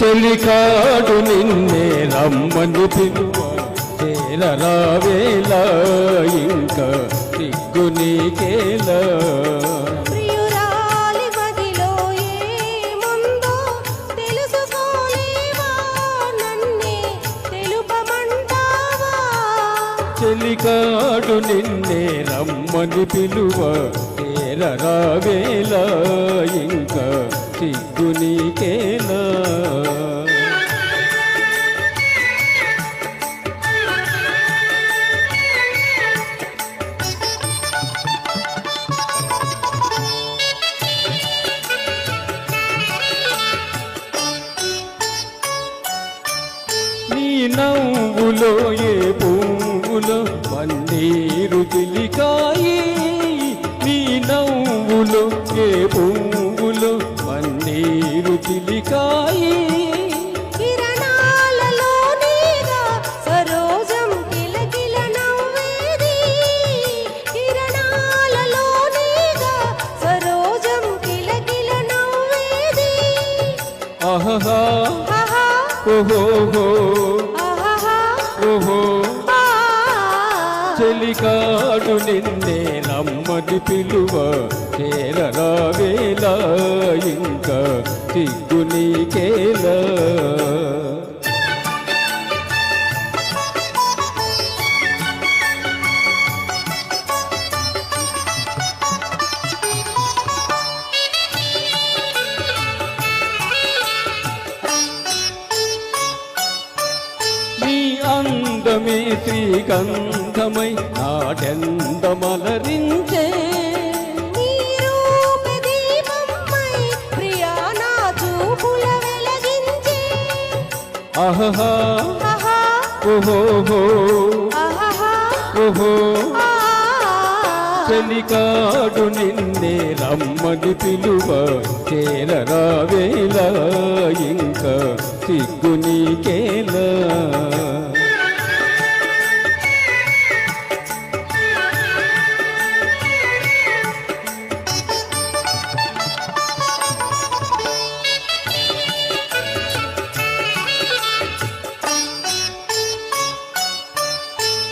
చెలికాడు నిన్నే రమ్మని పిలువ. చేరరావేలా ఇంకా సిగ్గు నీకేలా చెలికాడు నిన్నే రమ్మని పిలువ. చేరరావేలా ఇంకా సిగ్గు నవ్వులో ఏ పువ్వులో పన్నీరు చిలికాయి కిలకిల నవ్వేది. ఆహా ఓహో ఓహో. ఆ. చెలికాడు నిన్నే నమ్మది పిలువ చేరరావేలా ఇంకా సిగ్గు నీకేలా అందమే శ్రీగంధమై నాటెందమలరించే నీ రూప దీపమై ప్రియా నా చూపుల వెలగించే. ఆహా ఆహా ఓహో ఆహా ఓహో. ఆ. చెలికాడు నిన్నే రమ్మని పిలువ. చేరరావేలా ఇంకా సిగ్గు నీకేలా.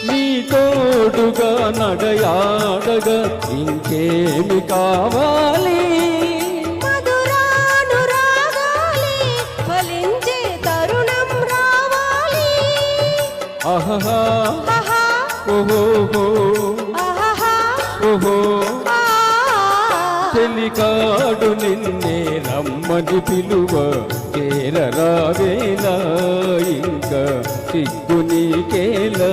నీ తోడుగా నడయాడగా ఇంకేమి కావాలి? ఆహా ఓహో. ఓహో. చెలికాడు నిన్నే మది పిలువ చేరరావేలా ఇంకా సిగ్గు నీకేలా?